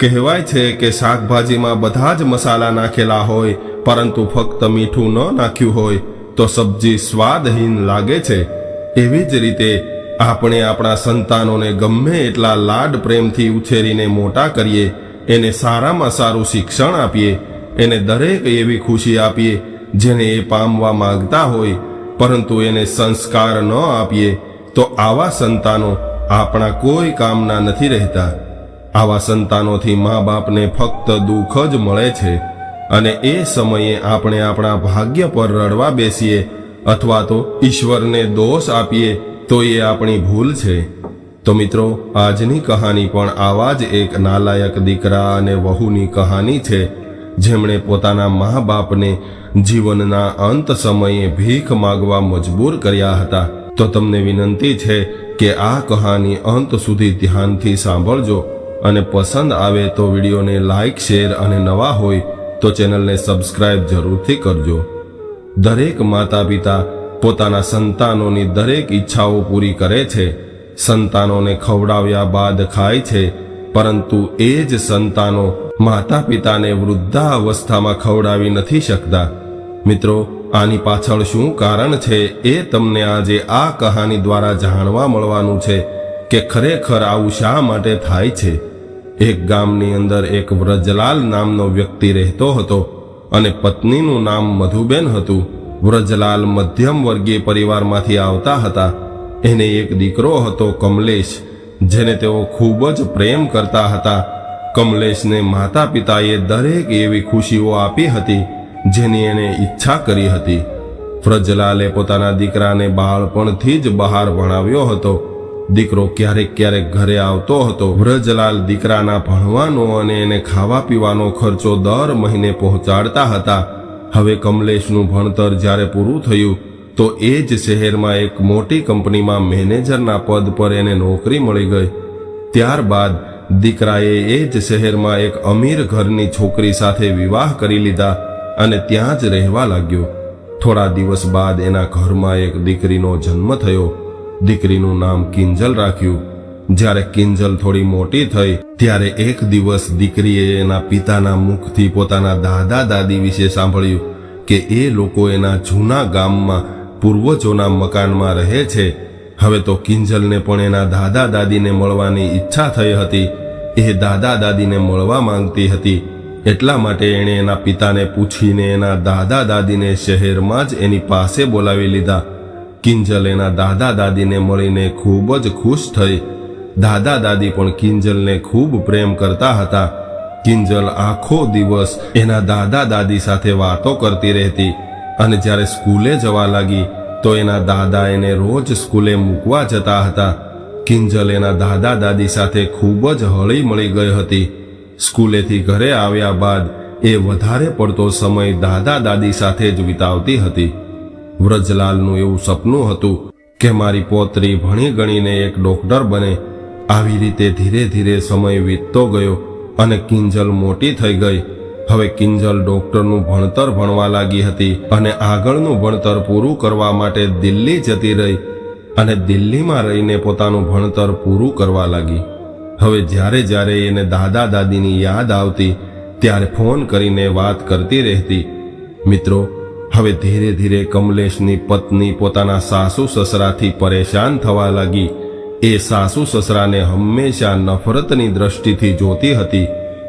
કહેવાય છે કે શાકભાજીમાં બધા જ મસાલા નાખેલા હોય, પરંતુ ફક્ત મીઠું ન નાખ્યું હોય, તો સબ્જી સ્વાદહીન લાગે છે. એવી જ રીતે આપણે આપણા સંતાનોને ગમે એટલા લાડ પ્રેમથી ઉછેરીને મોટા કરીએ, એને સારામાં સારું શિક્ષણ આપીએ, એને દરેક એવી ખુશી આપીએ જેને એ પામવા માંગતા હોય, પરંતુ એને સંસ્કાર ન આપીએ, તો આવા સંતાનો આપણા કોઈ કામના નથી રહેતા. આવા સંતાનોથી મા બાપને ફક્ત દુઃખ જ મળે છે અને એ સમયે આપણે આપણા ભાગ્ય પર રડવા બેસીએ અથવા તો ઈશ્વરને દોષ આપીએ, તો એ આપણી ભૂલ છે. તો મિત્રો, આજની કહાની પણ આવા જ એક નાલાયક દીકરા અને વહુની કહાની છે, જેમણે પોતાના મા બાપને જીવનના અંત સમયે ભીખ માગવા મજબૂર કર્યા હતા. તો તમને વિનંતી છે કે આ કહાની અંત સુધી ધ્યાનથી સાંભળજો. અને પસંદ આવે તો વિડીયોને લાઇક શેર અને નવા હોય તો ચેનલને સબસ્ક્રાઇબ જરૂરથી કરજો. દરેક માતા પિતા પોતાના સંતાનોની દરેક ઈચ્છાઓ પૂરી કરે છે. સંતાનોને ખવડાવ્યા બાદ ખાય છે, પરંતુ એ જ સંતાનો માતા પિતાને વૃદ્ધાવસ્થામાં ખવડાવી નથી શકતા. મિત્રો, આની પાછળ શું કારણ છે એ તમને આજે આ કહાની દ્વારા જાણવા મળવાનું છે કે ખરેખર આવું શા માટે થાય છે? એક ગામની અંદર એક વ્રજલાલ નામનો વ્યક્તિ રહેતો હતો અને પત્નીનું નામ મધુબેન હતું. વ્રજલાલ મધ્યમ વર્ગીય પરિવારમાંથી આવતા હતા. એને એક દીકરો હતો કમલેશ, જેને તેઓ ખૂબ જ પ્રેમ કરતા હતા. કમલેશને માતા પિતાએ દરેક એવી ખુશીઓ આપી હતી, જેની એને ઈચ્છા કરી હતી. વ્રજલાલે પોતાના દીકરાને બાળપણથી જ બહાર ભણાવ્યો હતો. દીકરો ક્યારેક ક્યારેક ઘરે આવતો હતો. વ્રજલાલ દીકરાના ભણવાનો અને એને ખાવા પીવાનો ખર્ચો દર મહિને પહોંચાડતા હતા. હવે કમલેશનું ભણતર જ્યારે પૂરું થયું, તો એ જ શહેરમાં એક મોટી કંપનીમાં મેનેજરના પદ પર એને નોકરી મળી ગઈ. ત્યારબાદ દીકરાએ એ જ શહેરમાં એક અમીર ઘરની છોકરી સાથે વિવાહ કરી લીધા અને ત્યાં જ રહેવા લાગ્યો. થોડા દિવસ બાદ એના ઘરમાં એક દીકરીનો જન્મ થયો. દીકરીનું નામ કિંજલ રાખ્યું. જ્યારે કિંજલ થોડી મોટી થઈ, ત્યારે એક દિવસ દીકરીએ એના પિતાના મુખથી પોતાના દાદા દાદી વિશે સાંભળ્યું કે એ લોકો એના જૂના ગામમાં, પૂર્વજોના મકાનમાં રહે છે. હવે તો કિંજલને પણ એના દાદા દાદીને મળવાની ઈચ્છા થઈ હતી. એ દાદા દાદીને મળવા માંગતી હતી. એટલા માટે એણે એના પિતાને પૂછીને એના દાદા દાદીને શહેરમાં જ એની પાસે બોલાવી લીધા. કિંજલ એના દાદા દાદીને મળીને ખૂબ જ ખુશ થઈ. દાદા દાદી પણ કિંજલને ખૂબ પ્રેમ કરતા હતા. કિંજલ આખો દિવસ એના દાદા દાદી સાથે વાતો કરતી રહેતી અને જ્યારે સ્કૂલે જવા લાગી તો એના દાદા એને રોજ સ્કૂલે મૂકવા જતા હતા. કિંજલ એના દાદા દાદી સાથે ખૂબ જ હળી મળી ગઈ હતી. સ્કૂલેથી ઘરે આવ્યા બાદ એ વધારે પડતો સમય દાદા દાદી સાથે જ વિતાવતી હતી. વ્રજલાલનું એવું સપનું હતું કે મારી પોતરી ભણી ગણીને એક ડોક્ટર બને. આવી રીતે ધીરે ધીરે સમય વીતતો ગયો અને કિંજલ મોટી થઈ ગઈ. હવે કિંજલ ડોક્ટરનું ભણતર ભણવા લાગી હતી અને આગળનું ભણતર પૂરું કરવા માટે દિલ્હી જતી રહી અને દિલ્હીમાં રહીને પોતાનું ભણતર પૂરું કરવા લાગી. હવે જ્યારે જ્યારે એને દાદા દાદીની યાદ આવતી, ત્યારે ફોન કરીને વાત કરતી રહેતી. મિત્રો હવે ધીરે ધીરે કમલેશની પત્ની પોતાના સાસુ સસરાથી પરેશાન થવા લાગી. એ સાસુ સસરાને હંમેશા નફરતની દ્રષ્ટિથી જોતી હતી.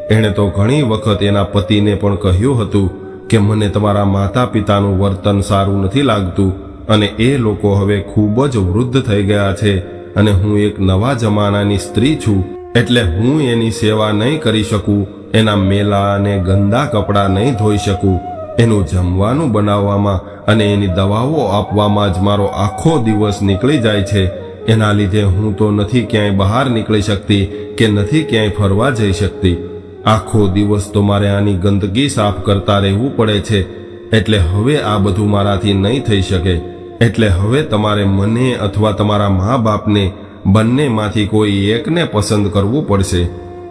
એણે તો ઘણી વખત એના પતિને પણ કહ્યું હતું કે મને તમારા માતા પિતાનું વર્તન સારું નથી લાગતું અને એ લોકો હવે ખૂબ જ વૃદ્ધ થઈ ગયા છે અને હું એક નવા જમાનાની સ્ત્રી છું. એટલે હું એની સેવા નહીં કરી શકું, એના મેલા અને ગંદા કપડાં નહીં ધોઈ શકું. એનું જમવાનું બનાવવામાં અને એની દવાઓ આપવામાં જ મારો આખો દિવસ નીકળી જાય છે. એના લીધે હું તો નથી ક્યાંય બહાર નીકળી શકતી કે નથી ક્યાંય ફરવા જઈ શકતી. આખો દિવસ તો મારે આની ગંદકી સાફ કરતા રહેવું પડે છે. એટલે હવે આ બધું મારાથી નહીં થઈ શકે. એટલે હવે તમારે મને અથવા તમારા મા બાપને બંનેમાંથી કોઈ એકને પસંદ કરવું પડશે.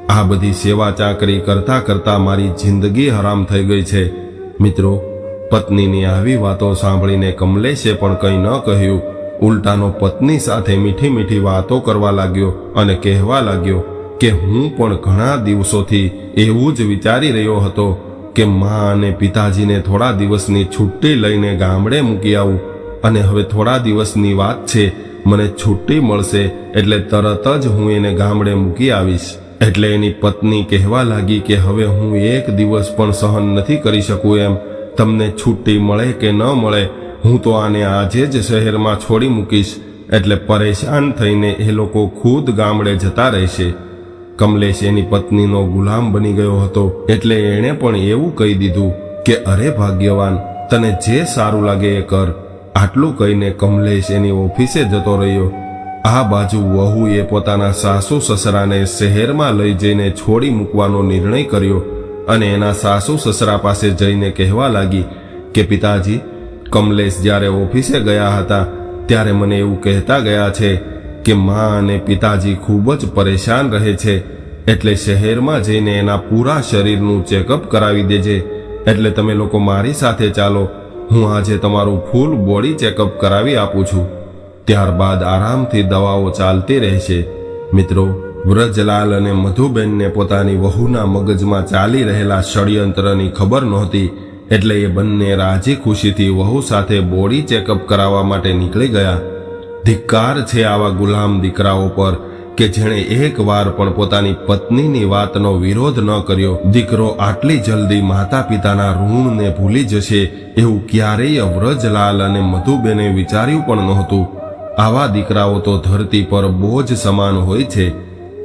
આ બધી સેવા ચાકરી કરતા કરતા મારી જિંદગી હરામ થઈ ગઈ છે. મિત્રો, પત્નીની આવી વાતો સાંભળીને કમલેશે પણ કંઈ ન કહ્યું. ઉલટાનો પત્ની સાથે મીઠી મીઠી વાતો કરવા લાગ્યો અને કહેવા લાગ્યો કે હું પણ ઘણા દિવસોથી એવું જ વિચારી રહ્યો હતો કે મા અને પિતાજીને થોડા દિવસની છુટ્ટી લઈને ગામડે મૂકી આવું. અને હવે થોડા દિવસની વાત છે, મને છુટ્ટી મળશે એટલે તરત જ હું એને ગામડે મૂકી આવીશ. એટલે એની પત્ની કહેવા લાગી કે હવે હું એક દિવસ પણ સહન નથી કરી શકું એમ. તમને છુટ્ટી મળે કે ન મળે, હું તો આને આજે જ શહેરમાં છોડી મૂકીશ. એટલે પરેશાન થઈને એ લોકો ખુદ ગામડે જતા રહેશે. કમલેશ એની પત્નીનો ગુલામ બની ગયો હતો, એટલે એણે પણ એવું કહી દીધું કે, અરે ભાગ્યવાન, તને જે સારું લાગે એ કર. આટલું કહીને કમલેશ એની ઓફિસે જતો રહ્યો. આ બાજુ વહુએ પોતાના સાસુ સસરાને શહેરમાં લઈ જઈને છોડી મૂકવાનો નિર્ણય કર્યો અને એના સાસુ સસરા પાસે જઈને કહેવા લાગી કે, પિતાજી, કમલેશ જ્યારે ઓફિસે ગયા હતા ત્યારે મને એવું કહેતા ગયા છે કે, મા અને પિતાજી ખૂબ જ પરેશાન રહે છે, એટલે શહેરમાં જઈને એના પૂરા શરીરનું ચેકઅપ કરાવી દેજે. એટલે તમે લોકો મારી સાથે ચાલો. હું આજે તમારું ફૂલ બોડી ચેકઅપ કરાવી આપું છું. ત્યારબાદ આરામથી દવાઓ ચાલતી રહેશે. મિત્રો, વ્રજલાલ અને મધુબેનને પોતાની વહુના મગજમાં ચાલી રહેલા ષડયંત્રની ખબર નહોતી, એટલે એ બંને રાજી ખુશીથી વહુ સાથે બોડી ચેકઅપ કરાવવા માટે નીકળી ગયા. ધિક્કાર છે આવા ગુલામ દીકરાઓ પર કે જેણે એક વાર પણ પોતાની પત્નીની વાતનો વિરોધ ન કર્યો. દીકરો આટલી જલ્દી માતા પિતાના ઋણને ભૂલી જશે એવું ક્યારેય વ્રજલાલ અને મધુબેને વિચાર્યું પણ નહોતું. આવા દીકરાઓ તો ધરતી પર બોજ સમાન હોય છે.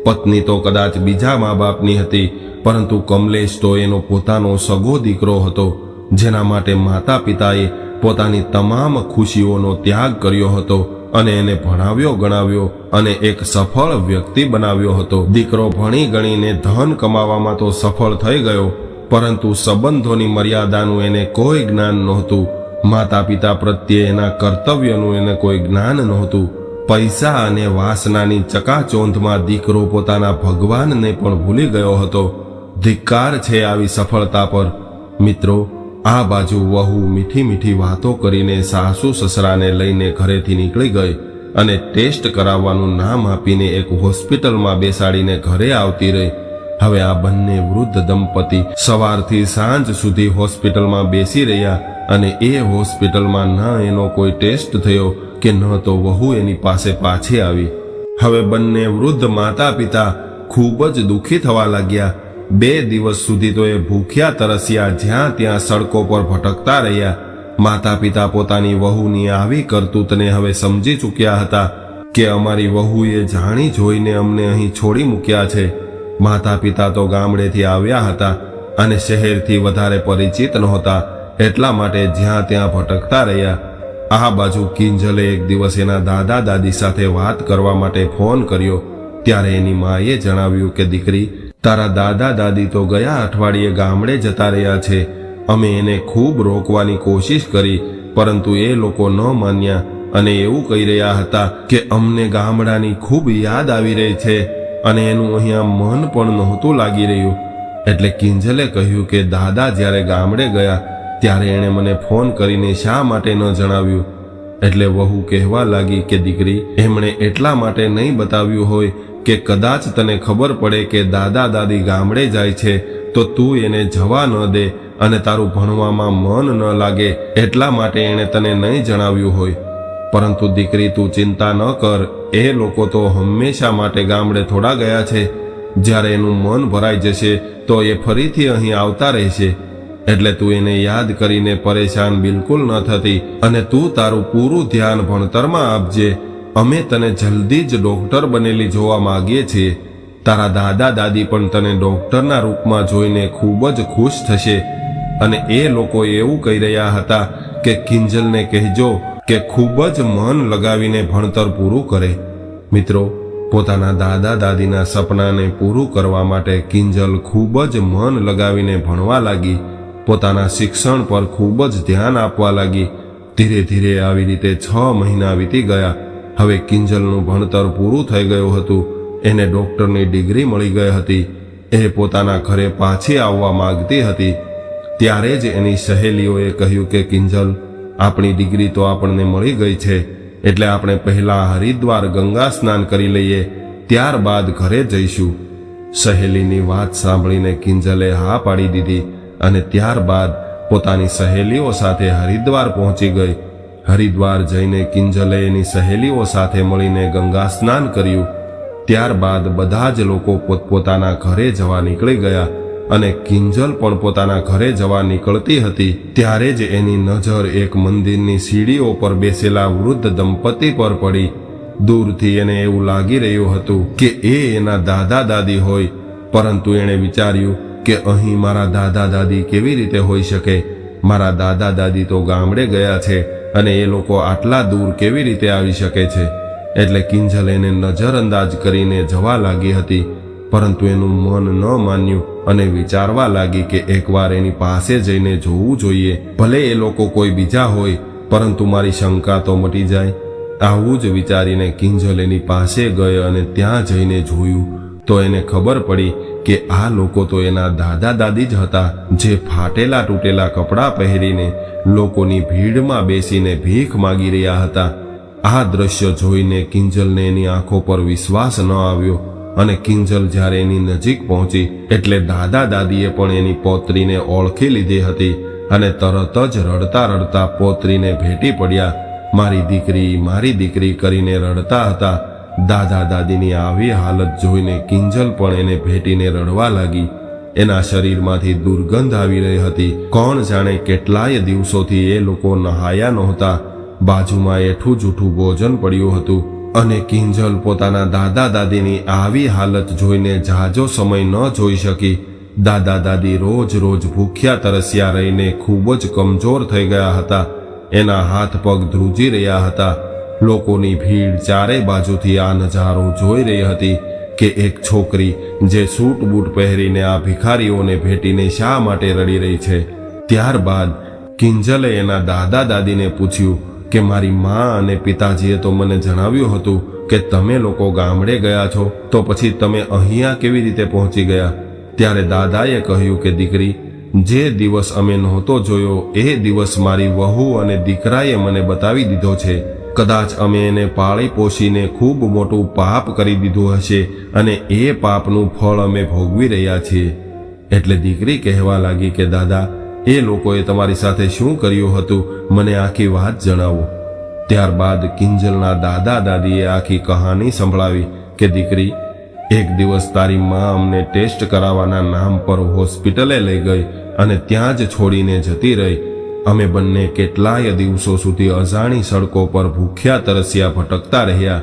પત્ની તો કદાચ બીજા મા બાપની હતી, પરંતુ કમલેશ તો એનો પોતાનો સગો દીકરો હતો, જેના માટે માતા પિતાએ પોતાની તમામ ખુશીઓનો ત્યાગ કર્યો હતો અને એને ભણાવ્યો, ગણાવ્યો અને એક સફળ વ્યક્તિ બનાવ્યો હતો. દીકરો ભણી ગણીને ધન કમાવામાં તો સફળ થઈ ગયો, પરંતુ સંબંધોની મર્યાદાનું એને કોઈ જ્ઞાન નહોતું. માતા પિતા પ્રત્યે એના કર્તવ્યનું એને કોઈ જ્ઞાન નહોતું. પૈસા અને વાસનાની ચકાચોંધમાં દીકરો પોતાના ભગવાનને પણ ભૂલી ગયો હતો. ધિક્કાર છે આવી સફળતા પર. મિત્રો, આ બાજુ વહુ મીઠી મીઠી વાતો કરીને સાસુ સસરાને લઈને ઘરેથી નીકળી ગઈ અને ટેસ્ટ કરાવવાનું નામ આપીને એક હોસ્પિટલમાં બેસાડીને ઘરે આવતી રહી. હવે આ બંને વૃદ્ધ દંપતી સવારથી સાંજ સુધી હોસ્પિટલમાં બેસી રહ્યા. અને એ હોસ્પિટલમાં ન એનો કોઈ ટેસ્ટ થયો કે ન તો વહુ એની પાસે પાછી આવી. હવે બંને વૃદ્ધ માતા પિતા ખૂબ જ દુઃખી થવા લાગ્યા. બે દિવસ સુધી તો એ ભૂખ્યા તરસ્યા જ્યાં ત્યાં સડકો પર ભટકતા રહ્યા. માતા પિતા પોતાની વહુની આવી કરતૂતને હવે સમજી ચૂક્યા હતા કે અમારી વહુએ જાણી જોઈને અમને અહીં છોડી મૂક્યા છે. માતા પિતા તો ગામડેથી આવ્યા હતા અને શહેરથી વધારે પરિચિત નહોતા. એટલા માટે જ્યાં ત્યાં ભટકતા રહ્યા આ બાજુ કિંજલે એક દિવસ એના દાદા દાદી સાથે વાત કરવા માટે ફોન કર્યો. ત્યારે એની માએ જણાવ્યું કે, દીકરી, તારા દાદા દાદી તો ગયા અઠવાડિયે ગામડે જતા રહ્યા છે. અમે એને ખૂબ રોકવાની કોશિશ કરી, પરંતુ એ લોકો ન માન્યા અને એવું કહી રહ્યા હતા કે, અમને ગામડાની ખૂબ યાદ આવી રહી છે અને એનું અહીંયા મન પણ નહોતું લાગી રહ્યું. એટલે કિંજલે કહ્યું કે, દાદા જ્યારે ગામડે ગયા ત્યારે એણે મને ફોન કરીને શા માટે ન જણાવ્યું? એટલે વહુ કહેવા લાગી કે દીકરી, એમણે એટલા માટે નહીં બતાવ્યું હોય કે કદાચ તને ખબર પડે કે દાદા દાદી ગામડે જાય છે, તો તું એને જવા ન દે અને તારું ભણવામાં મન ન લાગે એટલા માટે એણે તને નહીં જણાવ્યું હોય. પરંતુ દીકરી, તું ચિંતા ન કર, એ લોકો તો હંમેશા માટે ગામડે થોડા ગયા છે. જ્યારે એનું મન ભરાઈ જશે, તો એ ફરીથી અહીં આવતા રહેશે. એટલે તું એને યાદ કરીને પરેશાન બિલકુલ ન થતી અને તું તારું પૂરું ધ્યાન ભણતરમાં આપજે. અમે તને જલ્દી જ ડોક્ટર બનેલી જોવા માંગીએ છીએ. તારા દાદા દાદી પણ તને ડોક્ટરના રૂપમાં જોઈને ખૂબ જ ખુશ થશે. અને એ લોકો એવું કહી રહ્યા હતા કે કિંજલને કહેજો કે ખૂબ જ મન લગાવીને ભણતર પૂરું કરે. મિત્રો, પોતાના દાદા દાદીના સપનાને પૂરું કરવા માટે કિંજલ ખૂબ જ મન લગાવીને ભણવા લાગી. પોતાના શિક્ષણ પર ખૂબ જ ધ્યાન આપવા લાગી. ધીરે ધીરે આવી રીતે છ મહિના વીતી ગયા. હવે કિંજલનું ભણતર પૂરું થઈ ગયું હતું. એને ડૉક્ટરની ડિગ્રી મળી ગઈ હતી. એ પોતાના ઘરે પાછી આવવા માંગતી હતી. ત્યારે જ એની સહેલીઓએ કહ્યું કે, કિંજલ, આપણી ડિગ્રી તો આપણને મળી ગઈ છે. એટલે આપણે પહેલા હરિદ્વાર ગંગા સ્નાન કરી લઈએ. ત્યારબાદ ઘરે જઈશું. સહેલીની વાત સાંભળીને કિંજલે હા પાડી દીધી. અને ત્યારબાદ પોતાની સહેલીઓ સાથે હરિદ્વાર પહોંચી ગઈ. હરિદ્વાર જઈને કિંજલે એની સહેલીઓ સાથે મળીને ગંગા સ્નાન કર્યું. ત્યારબાદ બધા જ લોકો પોતપોતાના ઘરે જવા નીકળી ગયા અને કિંજલ પણ પોતાના ઘરે જવા નીકળતી હતી. ત્યારે જ એની નજર એક મંદિરની સીડીઓ પર બેસેલા વૃદ્ધ દંપતી પર પડી. દૂરથી એને એવું લાગી રહ્યું હતું કે એ એના દાદા દાદી હોય, પરંતુ એણે વિચાર્યું કે અહીં મારા દાદા દાદી કેવી રીતે હોઈ શકે? મારા દાદા દાદી તો ગામડે ગયા છે અને એ લોકો આટલા દૂર કેવી રીતે આવી શકે છે? એટલે કિંજલ એને નજરઅંદાજ કરીને જવા લાગી હતી, પરંતુ એનું મન ન માન્યું અને વિચારવા લાગી કે એકવાર એની પાસે જઈને જોવું જોઈએ, ભલે એ લોકો કોઈ બીજા હોય, પરંતુ મારી શંકા તો મટી જાય. આવું જ વિચારીને કિંજલ એની પાસે ગયો અને ત્યાં જઈને જોયું, તો એને ખબર પડી કે આ લોકો તો એના દાદા દાદી જ હતા, જે ફાટેલા તૂટેલા કપડાં પહેરીને લોકોની ભીડમાં બેસીને ભીખ માગી રહ્યા હતા. આ દ્રશ્ય જોઈને કિંજલને એની આંખો પર વિશ્વાસ ન આવ્યો અને કિંજલ જ્યારે એની નજીક પહોંચી એટલે દાદા દાદીએ પણ એની પોત્રીને ઓળખી લીધી હતી અને તરત જ રડતા રડતા પોત્રીને ભેટી પડ્યા. મારી દીકરી મારી દીકરી કરીને રડતા હતા. દાદા દાદીની આવી હાલત જોઈને કિંજલ પણ એને ભેટીને રડવા લાગી. એના શરીરમાંથી દુર્ગંધ આવી રહી હતી. કોણ જાણે કેટલાય દિવસોથી એ લોકો નહાયા નહોતા. બાજુમાં એઠું જૂઠું ભોજન પડ્યું હતું અને કિંજલ પોતાના દાદા દાદીની આવી હાલત જોઈને જાજો સમય ન જોઈ શકી. દાદા દાદી રોજ રોજ ભૂખ્યા તરસ્યા રહીને ખૂબ જ કમજોર થઈ ગયા હતા. એના હાથ પગ ધ્રુજી રહ્યા હતા. લોકોની ભીડ ચારે બાજુથી આ નજારો જોઈ રહી હતી કે એક છોકરી જે સૂટ બૂટ પહેરીને આ ભિખારીઓને ભેટીને શા માટે રડી રહી છે. ત્યારબાદ કિંજલે એના દાદા દાદીને પૂછ્યું કે, મારી મા અને પિતાજીએ તો મને જણાવ્યું હતું કે તમે લોકો ગામડે ગયા છો, તો પછી તમે અહીંયા કેવી રીતે પહોંચી ગયા? ત્યારે દાદાએ કહ્યું કે, દીકરી, જે દિવસ અમે નહોતો જોયો, એ દિવસ મારી વહુ અને દીકરાએ મને બતાવી દીધો છે. કદાચ અમે એને પાળી પોષીને ખૂબ મોટું પાપ કરી દીધું હશે અને એ પાપનું ફળ અમે ભોગવી રહ્યા છીએ. એટલે દીકરી કહેવા લાગી કે, દાદા, એ લોકોએ તમારી સાથે શું કર્યું હતું? મને આખી વાત જણાવો. ત્યારબાદ કિંજલના દાદા દાદીએ આખી કહાની સંભળાવી કે, દીકરી, એક દિવસ તારી માં અમને ટેસ્ટ કરાવવાના નામ પર હોસ્પિટલે લઈ ગઈ અને ત્યાં જ છોડીને જતી રહી. અમે બંને કેટલાય દિવસો સુધી અજાણી સડકો પર ભૂખ્યા તરસ્યા ભટકતા રહ્યા.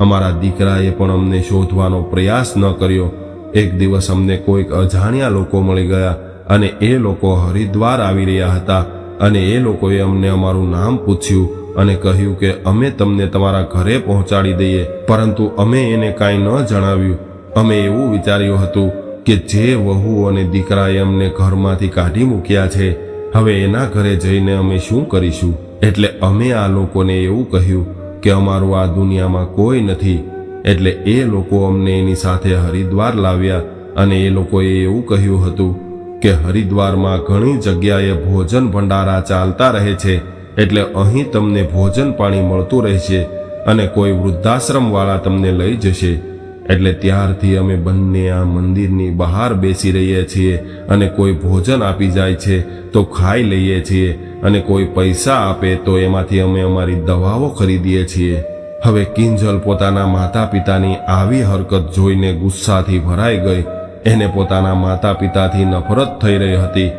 અમારા દીકરાએ પણ અમને શોધવાનો પ્રયાસ ન કર્યો. એક દિવસ અમને કોઈક અજાણ્યા લોકો મળી ગયા અને એ લોકો હરિદ્વાર આવી રહ્યા હતા અને એ લોકોએ અમને અમારું નામ પૂછ્યું અને કહ્યું કે અમે તમને તમારા ઘરે પહોંચાડી દઈએ, પરંતુ અમે એને કાંઈ ન જણાવ્યું. અમે એવું વિચાર્યું હતું કે જે વહુ અને દીકરાએ અમને ઘરમાંથી કાઢી મૂક્યા છે હવે એના ઘરે જઈને અમે શું કરીશું? એટલે અમે આ લોકોને એવું કહ્યું કે અમારું આ દુનિયામાં કોઈ નથી. એટલે એ લોકો અમને એની સાથે હરિદ્વાર લાવ્યા અને એ લોકોએ એવું કહ્યું હતું કે હરિદ્વારમાં ઘણી જગ્યાએ ભોજન ભંડારા ચાલતા રહે છે. એટલે અહીં તમને ભોજન પાણી મળતું રહેશે અને કોઈ વૃદ્ધાશ્રમવાળા તમને લઈ જશે. એટલે ત્યારથી અમે બંને આ મંદિરની બહાર બેસી રહીએ છીએ અને કોઈ ભોજન આપી જાય છે તો ખાઈ લઈએ છીએ અને કોઈ પૈસા આપે તો એમાંથી અમે અમારી દવાઓ ખરીદીએ છીએ. હવે કિંજલ પોતાના માતા પિતાની આવી હરકત જોઈને ગુસ્સાથી ભરાઈ ગઈ. એને પોતાના માતા પિતાથી નફરત થઈ રહી હતી.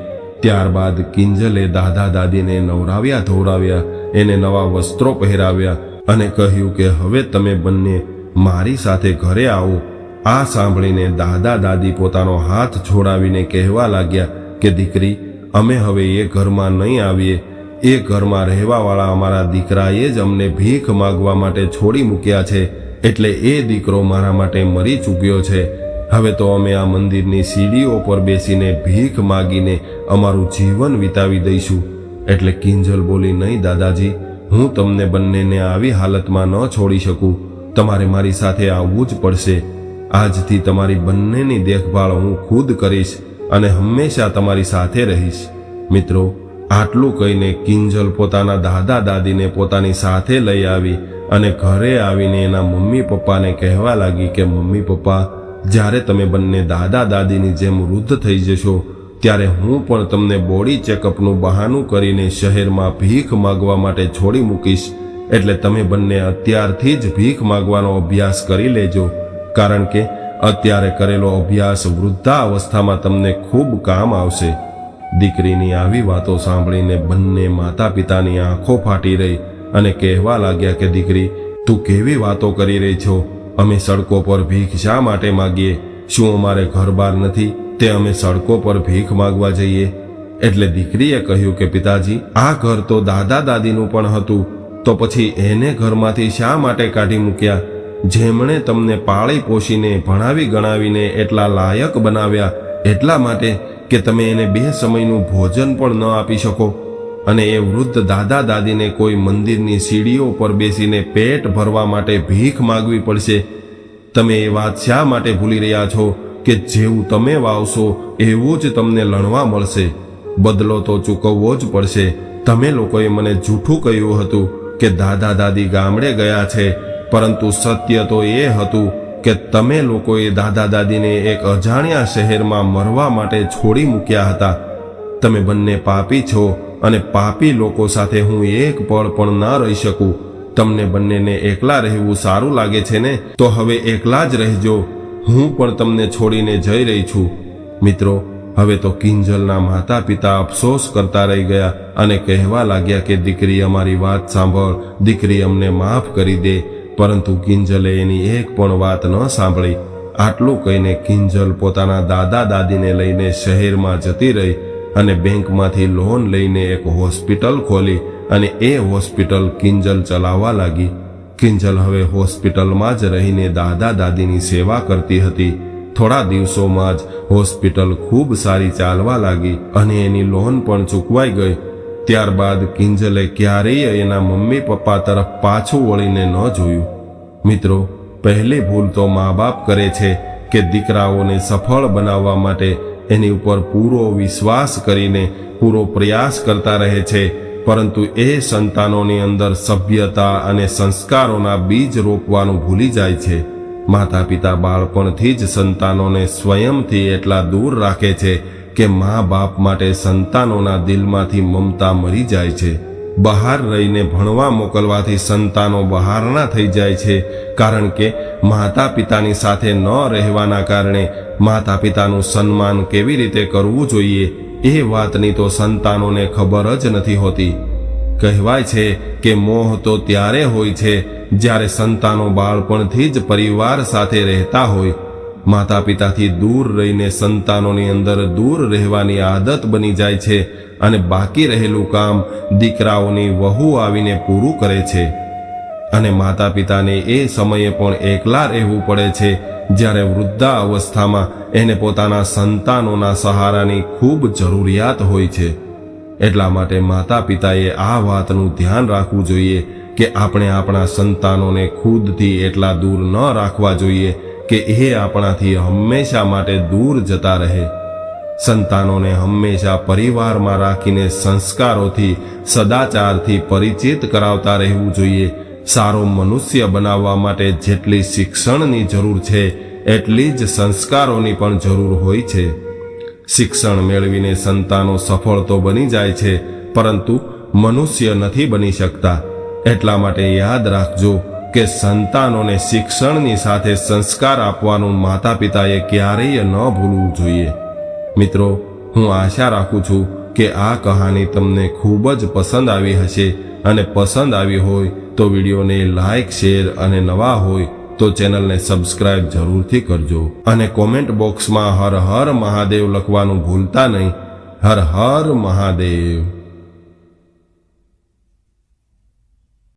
ત્યારબાદ કિંજલે દાદા દાદીને નવરાવ્યા ધોવરાવ્યા, એને નવા વસ્ત્રો પહેરાવ્યા અને કહ્યું કે હવે તમે બંને મારી સાથે ઘરે આવો. આ સાંભળીને દાદા દાદી પોતાનો હાથ છોડાવીને કહેવા લાગ્યા કે, દીકરી, અમે હવે એ ઘરમાં નહીં આવીએ. એ ઘરમાં રહેવાવાળા અમારા દીકરાએ જ અમને ભીખ માગવા માટે છોડી મૂક્યા છે. એટલે એ દીકરો મારા માટે મરી ચૂક્યો છે. હવે તો અમે આ મંદિરની સીડીઓ પર બેસીને ભીખ માગીને અમારું જીવન વિતાવી દઈશું. એટલે કિંજલ બોલી, નહીં દાદાજી, હું તમને બંનેને આવી હાલતમાં ન છોડી શકું. તમારે મારી સાથે આવવું જ પડશે. આજથી તમારી બંનેની દેખભાળ હું ખુદ કરીશ અને હંમેશા તમારી સાથે રહીશ. મિત્રો, આટલું કહીને કિંજલ પોતાના દાદા દાદીને પોતાની સાથે લઈ આવી અને ઘરે આવીને એના મમ્મી પપ્પાને કહેવા લાગી કે, મમ્મી પપ્પા, જ્યારે તમે બંને દાદા દાદીની જેમ વૃદ્ધ થઈ જશો, ત્યારે હું પણ તમને બોડી ચેકઅપનું બહાનું કરીને શહેરમાં ભીખ માગવા માટે છોડી મૂકીશ. એટલે તમે બંને અત્યારથી જ ભીખ માગવાનો અભ્યાસ કરી લેજો. કારણ કે અત્યારે કરેલો અભ્યાસ વૃદ્ધાવસ્થામાં તમને ખૂબ કામ આવશે. દીકરીની આવી વાતો સાંભળીને બંને માતા પિતાની આંખો ફાટી રહી અને કહેવા લાગ્યા કે, દીકરી, તું કેવી વાતો કરી રહી છો? અમે સડકો પર ભીખ શા માટે માગીએ? શું અમારે ઘરબાર નથી? તે અમે સડકો પર ભીખ માગવા જઈએ. એટલે દીકરીએ કહ્યું કે, પિતાજી, આ ઘર તો દાદા દાદીનું પણ હતું. તો પછી એને ઘરમાંથી શા માટે કાઢી મૂક્યા? જેમણે તમને પાળી પોષીને, ભણાવી ગણાવીને એટલા લાયક બનાવ્યા, એટલા માટે કે તમે એને બે સમયનું ભોજન પણ ન આપી શકો. અને એ વૃદ્ધ દાદા દાદીને કોઈ મંદિરની સીડીઓ પર બેસીને પેટ ભરવા માટે ભીખ માગવી પડશે. તમે એ વાત શા માટે ભૂલી રહ્યા છો કે જેવું તમે વાવશો એવું જ તમને લણવા મળશે? બદલો તો ચૂકવવો જ પડશે. તમે લોકોએ મને જૂઠું કહ્યું હતું. કે દાદા દાદી ગામડે ગયા છે, પરંતુ સત્ય તો એ હતું કે તમે લોકોએ દાદા દાદીને એક અજાણ્યા શહેરમાં મરવા માટે છોડી મૂક્યા હતા. તમે બંને પાપી છો અને પાપી લોકો સાથે હું એક પળ પણ ના રહી શકું. તમને બંનેને એકલા રહેવું સારું લાગે છે ને? તો હવે એકલા જ રહેજો. હું પણ તમને છોડીને જઈ રહી છું. મિત્રો હવે તો કિંજલના માતા પિતા અફસોસ કરતા રહી ગયા અને કહેવા લાગ્યા કે, દીકરી, અમારી વાત સાંભળ. દીકરી અમને માફ કરી દે. પરંતુ કિંજલે એની એક પણ વાત ન સાંભળી. આટલું કહીને કિંજલ પોતાના દાદા દાદીને લઈને શહેરમાં જતી રહી અને બેંકમાંથી લોન લઈને એક હોસ્પિટલ ખોલી અને એ હોસ્પિટલ કિંજલ ચલાવવા લાગી. કિંજલ હવે હોસ્પિટલમાં જ રહીને દાદા દાદીની સેવા કરતી હતી. થોડા દિવસોમાં જ હોસ્પિટલ ખૂબ સારી ચાલવા લાગી અને એની લોન પણ ચૂકવાઈ ગઈ. ત્યારબાદ કિંજલે ક્યારેય એના મમ્મી પપ્પા તરફ પાછું વળીને ન જોયું. મિત્રો, પહેલી ભૂલ તો મા બાપ કરે છે કે દીકરાઓને સફળ બનાવવા માટે એની ઉપર પૂરો વિશ્વાસ કરીને પૂરો પ્રયાસ કરતા રહે છે, પરંતુ એ સંતાનોની અંદર સભ્યતા અને સંસ્કારોના બીજ રોપવાનું ભૂલી જાય છે. માતા પિતા બાળપણથી જ સંતાનોને સ્વયંથી એટલા દૂર રાખે છે કે મા બાપ માટે સંતાનોના દિલમાંથી મમતા મરી જાય છે. બહાર રહીને ભણવા મોકલવાથી સંતાનો બહારના થઈ જાય છે, કારણ કે માતા પિતાની સાથે ન રહેવાના કારણે માતા પિતાનું સન્માન કેવી રીતે કરવું જોઈએ એ વાતની તો સંતાનોને ખબર જ નથી હોતી. કહેવાય છે કે મોહ તો ત્યારે હોય છે જ્યારે સંતાનો બાળપણથી જ પરિવાર સાથે રહેતા હોય. માતા પિતાથી દૂર રહીને સંતાનોની અંદર દૂર રહેવાની આદત બની જાય છે અને બાકી રહેલું કામ દીકરાઓની વહુ આવીને પૂરું કરે છે. અને માતા પિતાને એ સમયે પણ એકલા રહેવું પડે છે જ્યારે વૃદ્ધા અવસ્થામાં એને પોતાના સંતાનોના સહારાની ખૂબ જરૂરિયાત હોય છે. એટલા માટે માતા પિતાએ આ વાતનું ધ્યાન રાખવું જોઈએ કે આપણે આપણા સંતાનોને ખુદથી એટલા દૂર ન રાખવા જોઈએ કે એ આપણાથી હંમેશા માટે દૂર જતા રહે. સંતાનોને હંમેશા પરિવારમાં રાખીને સંસ્કારોથી, સદાચારથી પરિચિત કરાવતા રહેવું જોઈએ. સારો મનુષ્ય બનાવવા માટે જેટલી શિક્ષણની જરૂર છે, એટલી જ સંસ્કારોની પણ જરૂર હોય છે. શિક્ષણ મેળવીને સંતાનો સફળ તો બની જાય છે, પરંતુ મનુષ્ય નથી બની શકતા. એટલા માટે યાદ રાખજો કે સંતાનોને શિક્ષણની સાથે સંસ્કાર આપવાનું માતા પિતાએ ક્યારેય ન ભૂલવું જોઈએ. મિત્રો, હું આશા રાખું છું કે આ કહાની તમને ખૂબ જ પસંદ આવી હશે અને પસંદ આવી હોય તો વિડીયોને લાઈક, શેર અને નવા હોય તો ચેનલને સબસ્ક્રાઇબ જરૂરથી કરજો અને કોમેન્ટ બોક્સમાં હર હર મહાદેવ લખવાનું ભૂલતા નહીં. હર હર મહાદેવ.